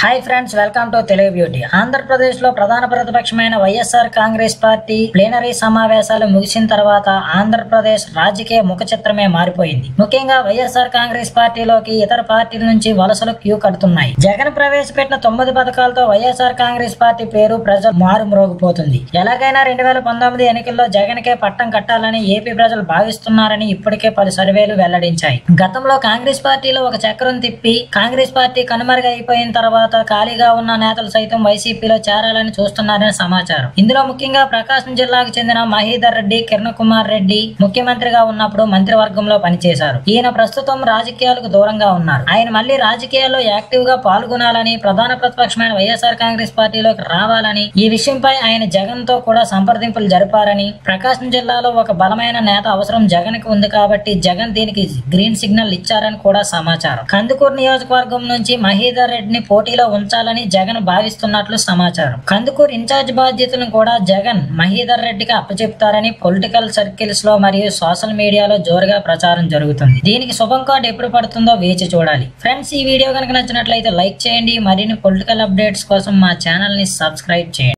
Hi friends welcome to Telugu beauty ఆంధ్రప్రదేశ్లో ప్రధాన ప్రతిపక్షమైన వైఎస్ఆర్ కాంగ్రెస్ పార్టీ ప్లేనరీ సమావేశాలు ముగిసిన తర్వాత ఆంధ్రప్రదేశ్ రాజకీయ ముఖ చిత్రమే మారిపోయింది. ముఖ్యంగా వైఎస్ఆర్ కాంగ్రెస్ పార్టీలోకి ఇతర పార్టీల నుంచి వలసలు క్యూ కడుతున్నాయి. జగన్ ప్రవేశపెట్టిన తొమ్మిది పథకాలతో వైఎస్ఆర్ కాంగ్రెస్ పార్టీ పేరు ప్రజలు మారుమ్రోగిపోతుంది. ఎలాగైనా రెండు వేల పంతొమ్మిది ఎన్నికల్లో జగన్ కే పట్టం కట్టాలని ఏపీ ప్రజలు భావిస్తున్నారని ఇప్పటికే పలు సర్వేలు వెల్లడించాయి. గతంలో కాంగ్రెస్ పార్టీలో ఒక చక్రం తిప్పి కాంగ్రెస్ పార్టీ కనుమరుగైపోయిన తర్వాత ఖాళీగా ఉన్న నేతలు సైతం వైసీపీలో చేరాలని చూస్తున్నారని సమాచారం. ఇందులో ముఖ్యంగా ప్రకాశం జిల్లాకు చెందిన మహీధర్ రెడ్డి కిరణ్ కుమార్ రెడ్డి ముఖ్యమంత్రిగా ఉన్నప్పుడు మంత్రివర్గంలో పనిచేశారు. ఈయన ప్రస్తుతం రాజకీయాలకు దూరంగా ఉన్నారు. ఆయన మళ్ళీ రాజకీయాల్లో యాక్టివ్గా పాల్గొనాలని ప్రధాన ప్రతిపక్షమైన వైఎస్ఆర్ కాంగ్రెస్ పార్టీలోకి రావాలని ఈ విషయంపై ఆయన జగన్తో కూడా సంప్రదింపులు జరిపారని ప్రకాశం జిల్లాలో ఒక బలమైన నేత అవసరం జగన్కి ఉంది కాబట్టి జగన్ దీనికి గ్రీన్ సిగ్నల్ ఇచ్చారని కూడా సమాచారం. కందుకూరు నియోజకవర్గం నుంచి మహీధర్ రెడ్డిని పోటీ పోటీలో ఉంచాలని జగన్ భావిస్తున్నట్లు సమాచారం. కందుకూరు ఇన్ఛార్జ్ బాధ్యతలను కూడా జగన్ మహీధర్ రెడ్డికి అప్పచెప్తారని పొలిటికల్ సర్కిల్స్లో మరియు సోషల్ మీడియాలో జోరుగా ప్రచారం జరుగుతుంది. దీనికి శుభం కార్డు ఎప్పుడు పడుతుందో వేచి చూడాలి. ఫ్రెండ్స్ ఈ వీడియో కనుక నచ్చినట్లయితే లైక్ చేయండి. మరిన్ని పొలిటికల్ అప్డేట్స్ కోసం మా ఛానల్ని సబ్స్క్రైబ్ చేయండి.